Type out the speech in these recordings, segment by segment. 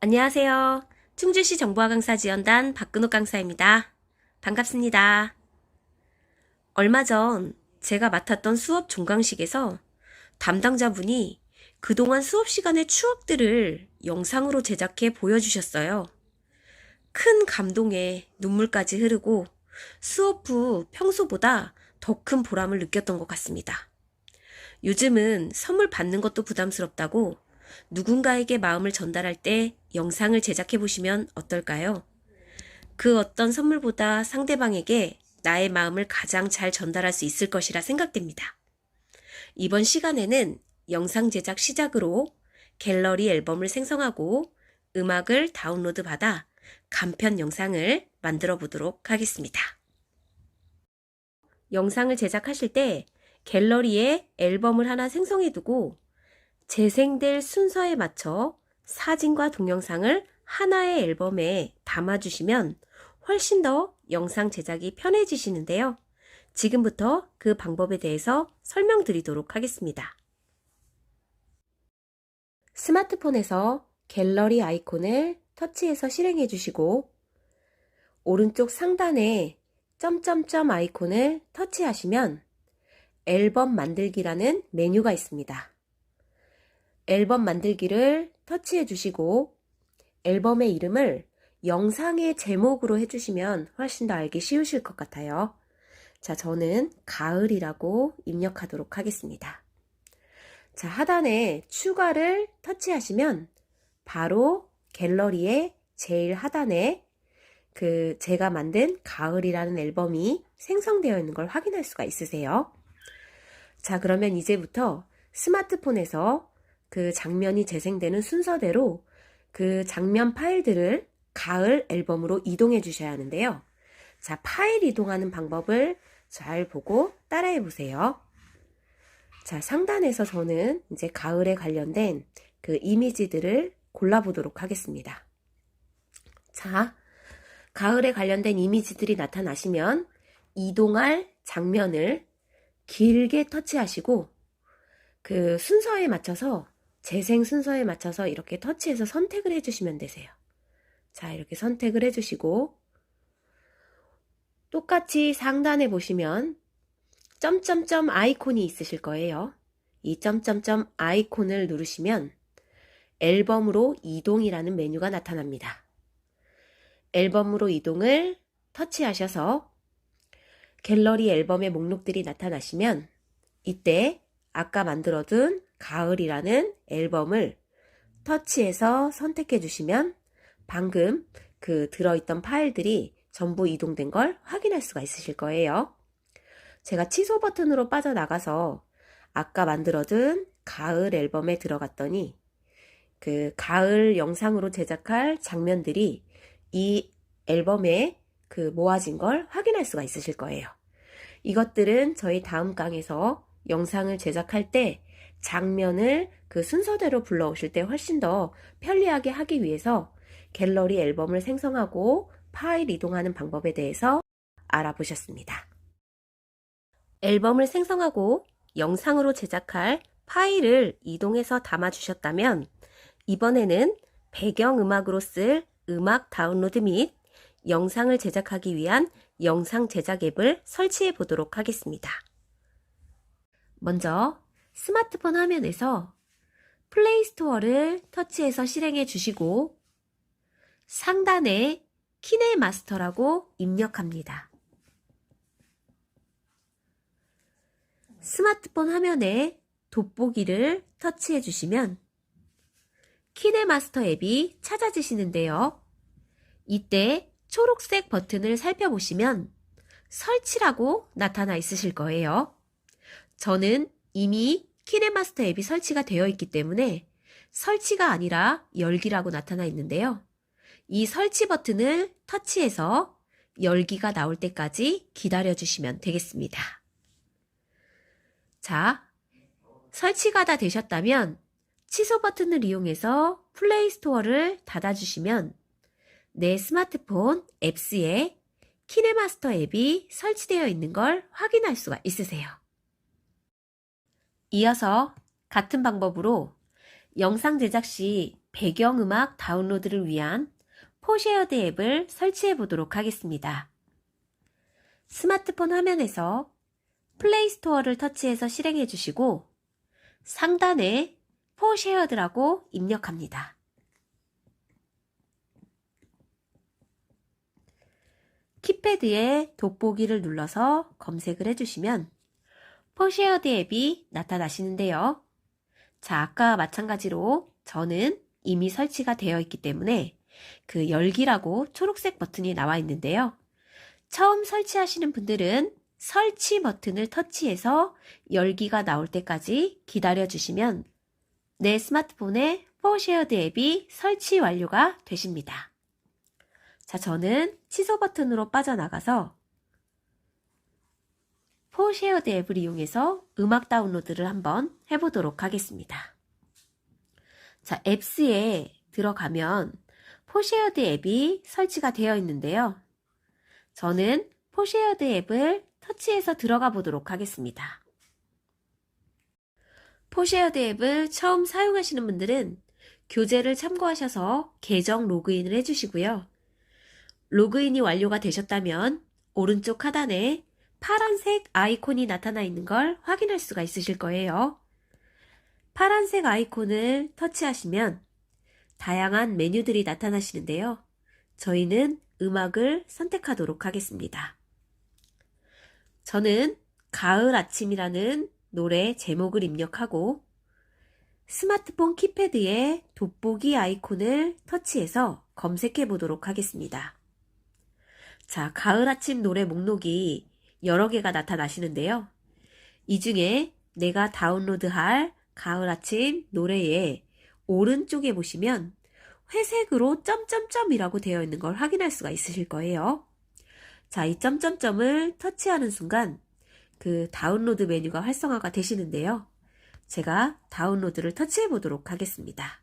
안녕하세요. 충주시 정보화 강사 지원단 박근옥 강사입니다. 반갑습니다. 얼마 전 제가 맡았던 수업 종강식에서 담당자분이 그동안 수업 시간의 추억들을 영상으로 제작해 보여주셨어요. 큰 감동에 눈물까지 흐르고 수업 후 평소보다 더 큰 보람을 느꼈던 것 같습니다. 요즘은 선물 받는 것도 부담스럽다고 누군가에게 마음을 전달할 때 영상을 제작해 보시면 어떨까요? 그 어떤 선물보다 상대방에게 나의 마음을 가장 잘 전달할 수 있을 것이라 생각됩니다. 이번 시간에는 영상 제작 시작으로 갤러리 앨범을 생성하고 음악을 다운로드 받아 간편 영상을 만들어 보도록 하겠습니다. 영상을 제작하실 때 갤러리에 앨범을 하나 생성해 두고 재생될 순서에 맞춰 사진과 동영상을 하나의 앨범에 담아주시면 훨씬 더 영상 제작이 편해지시는데요. 지금부터 그 방법에 대해서 설명드리도록 하겠습니다. 스마트폰에서 갤러리 아이콘을 터치해서 실행해 주시고 오른쪽 상단에 점점점 아이콘을 터치하시면 앨범 만들기라는 메뉴가 있습니다. 앨범 만들기를 터치해 주시고 앨범의 이름을 영상의 제목으로 해주시면 훨씬 더 알기 쉬우실 것 같아요. 자, 저는 가을이라고 입력하도록 하겠습니다. 자, 하단에 추가를 터치하시면 바로 갤러리의 제일 하단에 그 제가 만든 가을이라는 앨범이 생성되어 있는 걸 확인할 수가 있으세요. 자, 그러면 이제부터 스마트폰에서 그 장면이 재생되는 순서대로 그 장면 파일들을 가을 앨범으로 이동해 주셔야 하는데요. 자, 파일 이동하는 방법을 잘 보고 따라해 보세요. 자, 상단에서 저는 이제 가을에 관련된 그 이미지들을 골라보도록 하겠습니다. 자, 가을에 관련된 이미지들이 나타나시면 이동할 장면을 길게 터치하시고 그 순서에 맞춰서 재생 순서에 맞춰서 이렇게 터치해서 선택을 해주시면 되세요. 자, 이렇게 선택을 해주시고 똑같이 상단에 보시면 점점점 아이콘이 있으실 거예요. 이 점점점 아이콘을 누르시면 앨범으로 이동이라는 메뉴가 나타납니다. 앨범으로 이동을 터치하셔서 갤러리 앨범의 목록들이 나타나시면 이때 아까 만들어둔 가을이라는 앨범을 터치해서 선택해 주시면 방금 그 들어있던 파일들이 전부 이동된 걸 확인할 수가 있으실 거예요. 제가 취소 버튼으로 빠져나가서 아까 만들어둔 가을 앨범에 들어갔더니 그 가을 영상으로 제작할 장면들이 이 앨범에 그 모아진 걸 확인할 수가 있으실 거예요. 이것들은 저희 다음 강에서 영상을 제작할 때 장면을 그 순서대로 불러오실 때 훨씬 더 편리하게 하기 위해서 갤러리 앨범을 생성하고 파일 이동하는 방법에 대해서 알아보셨습니다. 앨범을 생성하고 영상으로 제작할 파일을 이동해서 담아주셨다면 이번에는 배경음악으로 쓸 음악 다운로드 및 영상을 제작하기 위한 영상 제작 앱을 설치해 보도록 하겠습니다. 먼저 스마트폰 화면에서 플레이스토어를 터치해서 실행해 주시고 상단에 키네마스터라고 입력합니다. 스마트폰 화면에 돋보기를 터치해 주시면 키네마스터 앱이 찾아지시는데요. 이때 초록색 버튼을 살펴보시면 설치라고 나타나 있으실 거예요. 저는 이미 키네마스터 앱이 설치가 되어 있기 때문에 설치가 아니라 열기라고 나타나 있는데요. 이 설치 버튼을 터치해서 열기가 나올 때까지 기다려 주시면 되겠습니다. 자, 설치가 다 되셨다면 취소 버튼을 이용해서 플레이 스토어를 닫아주시면 내 스마트폰 앱스에 키네마스터 앱이 설치되어 있는 걸 확인할 수가 있으세요. 이어서 같은 방법으로 영상 제작 시 배경음악 다운로드를 위한 포쉐어드 앱을 설치해 보도록 하겠습니다. 스마트폰 화면에서 플레이 스토어를 터치해서 실행해 주시고 상단에 포쉐어드라고 입력합니다. 키패드에 돋보기를 눌러서 검색을 해주시면 포쉐어드 앱이 나타나시는데요. 자, 아까 마찬가지로 저는 이미 설치가 되어 있기 때문에 그 열기라고 초록색 버튼이 나와 있는데요. 처음 설치하시는 분들은 설치 버튼을 터치해서 열기가 나올 때까지 기다려 주시면 내 스마트폰에 포쉐어드 앱이 설치 완료가 되십니다. 자, 저는 취소 버튼으로 빠져나가서 포쉐어드 앱을 이용해서 음악 다운로드를 한번 해보도록 하겠습니다. 자, 앱스에 들어가면 포쉐어드 앱이 설치가 되어 있는데요. 저는 포쉐어드 앱을 터치해서 들어가 보도록 하겠습니다. 포쉐어드 앱을 처음 사용하시는 분들은 교재를 참고하셔서 계정 로그인을 해주시고요. 로그인이 완료가 되셨다면 오른쪽 하단에 파란색 아이콘이 나타나 있는 걸 확인할 수가 있으실 거예요. 파란색 아이콘을 터치하시면 다양한 메뉴들이 나타나시는데요. 저희는 음악을 선택하도록 하겠습니다. 저는 가을 아침이라는 노래 제목을 입력하고 스마트폰 키패드에 돋보기 아이콘을 터치해서 검색해 보도록 하겠습니다. 자, 가을 아침 노래 목록이 여러 개가 나타나시는데요. 이 중에 내가 다운로드할 가을 아침 노래의 오른쪽에 보시면 회색으로 점점점이라고 되어 있는 걸 확인할 수가 있으실 거예요. 자, 이 점점점을 터치하는 순간 그 다운로드 메뉴가 활성화가 되시는데요. 제가 다운로드를 터치해 보도록 하겠습니다.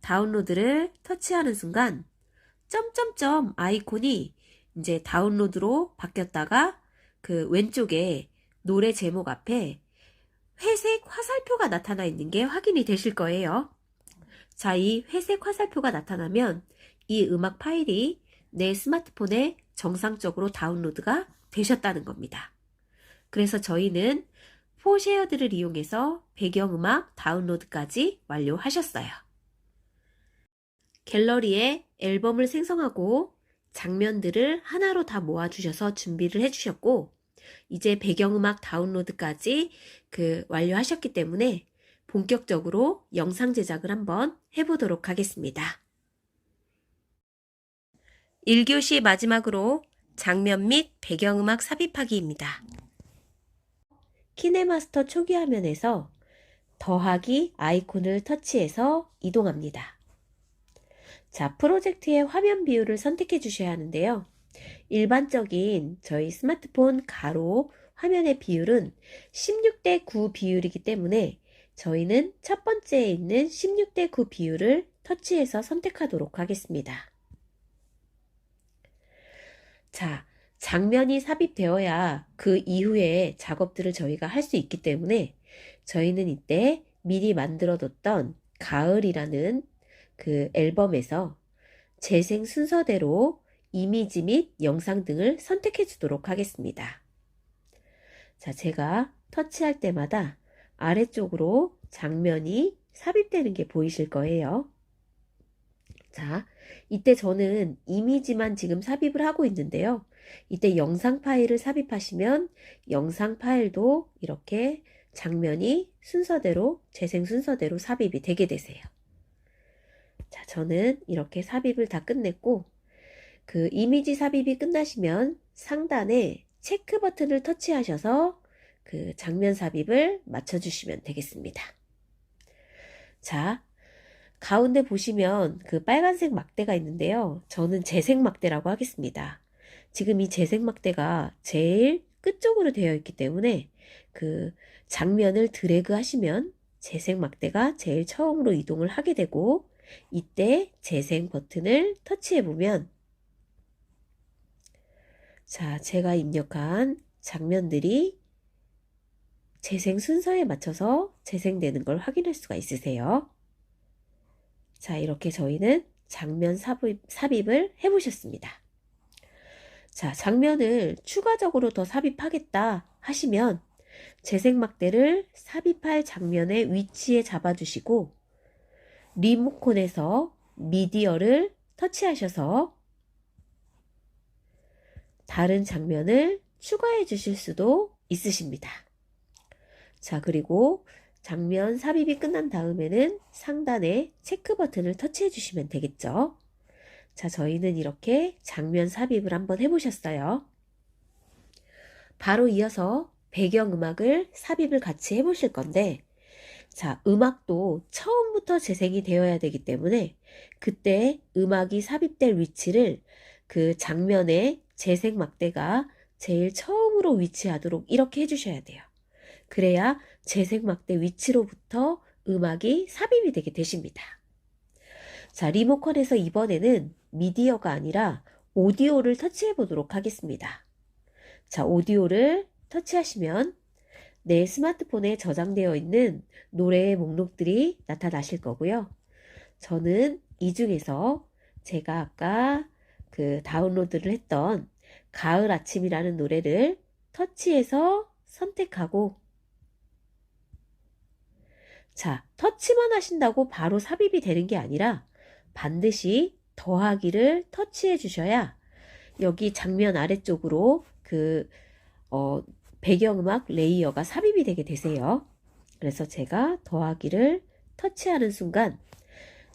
다운로드를 터치하는 순간 점점점 아이콘이 이제 다운로드로 바뀌었다가 그 왼쪽에 노래 제목 앞에 회색 화살표가 나타나 있는 게 확인이 되실 거예요. 자, 이 회색 화살표가 나타나면 이 음악 파일이 내 스마트폰에 정상적으로 다운로드가 되셨다는 겁니다. 그래서 저희는 포쉐어드를 이용해서 배경음악 다운로드까지 완료하셨어요. 갤러리에 앨범을 생성하고 장면들을 하나로 다 모아주셔서 준비를 해주셨고, 이제 배경음악 다운로드까지 그 완료하셨기 때문에 본격적으로 영상 제작을 한번 해보도록 하겠습니다. 1교시 마지막으로 장면 및 배경음악 삽입하기입니다. 키네마스터 초기 화면에서 더하기 아이콘을 터치해서 이동합니다. 자, 프로젝트의 화면 비율을 선택해 주셔야 하는데요. 일반적인 저희 스마트폰 가로 화면의 비율은 16대 9 비율이기 때문에 저희는 첫 번째에 있는 16대 9 비율을 터치해서 선택하도록 하겠습니다. 자, 장면이 삽입되어야 그 이후에 작업들을 저희가 할 수 있기 때문에 저희는 이때 미리 만들어뒀던 가을이라는 그 앨범에서 재생 순서대로 이미지 및 영상 등을 선택해 주도록 하겠습니다. 자, 제가 터치할 때마다 아래쪽으로 장면이 삽입되는 게 보이실 거예요. 자, 이때 저는 이미지만 지금 삽입을 하고 있는데요. 이때 영상 파일을 삽입하시면 영상 파일도 이렇게 장면이 순서대로, 재생 순서대로 삽입이 되게 되세요. 자, 저는 이렇게 삽입을 다 끝냈고, 그 이미지 삽입이 끝나시면 상단에 체크 버튼을 터치하셔서 그 장면 삽입을 맞춰주시면 되겠습니다. 자, 가운데 보시면 그 빨간색 막대가 있는데요. 저는 재생 막대라고 하겠습니다. 지금 이 재생 막대가 제일 끝쪽으로 되어 있기 때문에 그 장면을 드래그 하시면 재생 막대가 제일 처음으로 이동을 하게 되고 이때 재생 버튼을 터치해 보면 자, 제가 입력한 장면들이 재생 순서에 맞춰서 재생되는 걸 확인할 수가 있으세요. 자, 이렇게 저희는 장면 삽입, 삽입을 해보셨습니다. 자, 장면을 추가적으로 더 삽입하겠다 하시면 재생 막대를 삽입할 장면의 위치에 잡아주시고 리모컨에서 미디어를 터치하셔서 다른 장면을 추가해 주실 수도 있으십니다. 자, 그리고 장면 삽입이 끝난 다음에는 상단에 체크 버튼을 터치해 주시면 되겠죠. 자, 저희는 이렇게 장면 삽입을 한번 해보셨어요. 바로 이어서 배경음악을 삽입을 같이 해보실 건데, 자, 음악도 처음부터 재생이 되어야 되기 때문에 그때 음악이 삽입될 위치를 그 장면의 재생 막대가 제일 처음으로 위치하도록 이렇게 해주셔야 돼요. 그래야 재생 막대 위치로부터 음악이 삽입이 되게 되십니다. 자, 리모컨에서 이번에는 미디어가 아니라 오디오를 터치해 보도록 하겠습니다. 자, 오디오를 터치하시면 내 스마트폰에 저장되어 있는 노래의 목록들이 나타나실 거고요. 저는 이 중에서 제가 아까 그 다운로드를 했던 가을 아침이라는 노래를 터치해서 선택하고 자, 터치만 하신다고 바로 삽입이 되는 게 아니라 반드시 더하기를 터치해 주셔야 여기 장면 아래쪽으로 그, 어, 배경음악 레이어가 삽입이 되게 되세요. 그래서 제가 더하기를 터치하는 순간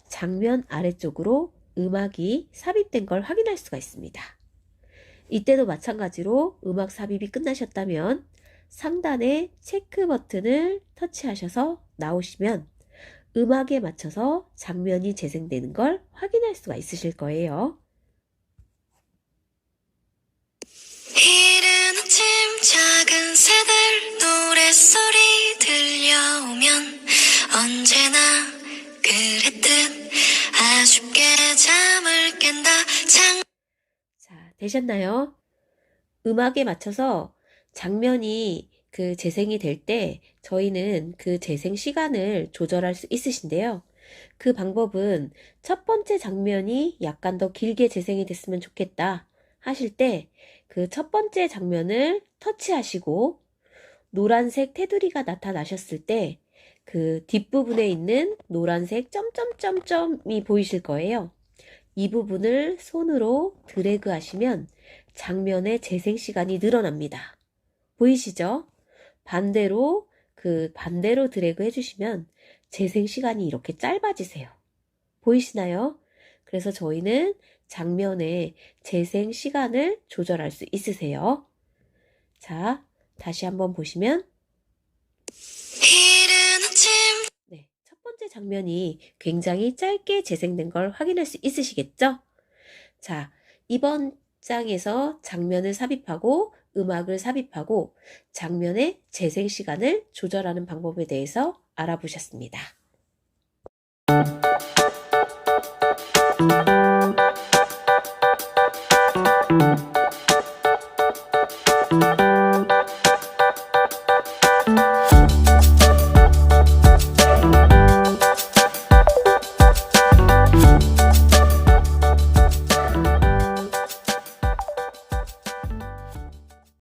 장면 아래쪽으로 음악이 삽입된 걸 확인할 수가 있습니다. 이때도 마찬가지로 음악 삽입이 끝나셨다면 상단에 체크 버튼을 터치하셔서 나오시면 음악에 맞춰서 장면이 재생되는 걸 확인할 수가 있으실 거예요. 되셨나요? 음악에 맞춰서 장면이 그 재생이 될 때 저희는 그 재생 시간을 조절할 수 있으신데요. 그 방법은 첫 번째 장면이 약간 더 길게 재생이 됐으면 좋겠다 하실 때 그 첫 번째 장면을 터치하시고 노란색 테두리가 나타나셨을 때 그 뒷부분에 있는 노란색 점점점점이 보이실 거예요. 이 부분을 손으로 드래그 하시면 장면의 재생 시간이 늘어납니다. 보이시죠? 반대로 그 반대로 드래그 해주시면 재생 시간이 이렇게 짧아지세요. 보이시나요? 그래서 저희는 장면의 재생 시간을 조절할 수 있으세요. 자, 다시 한번 보시면 번째 장면이 굉장히 짧게 재생된 걸 확인할 수 있으시겠죠? 자, 이번 장에서 장면을 삽입하고 음악을 삽입하고 장면의 재생 시간을 조절하는 방법에 대해서 알아보셨습니다.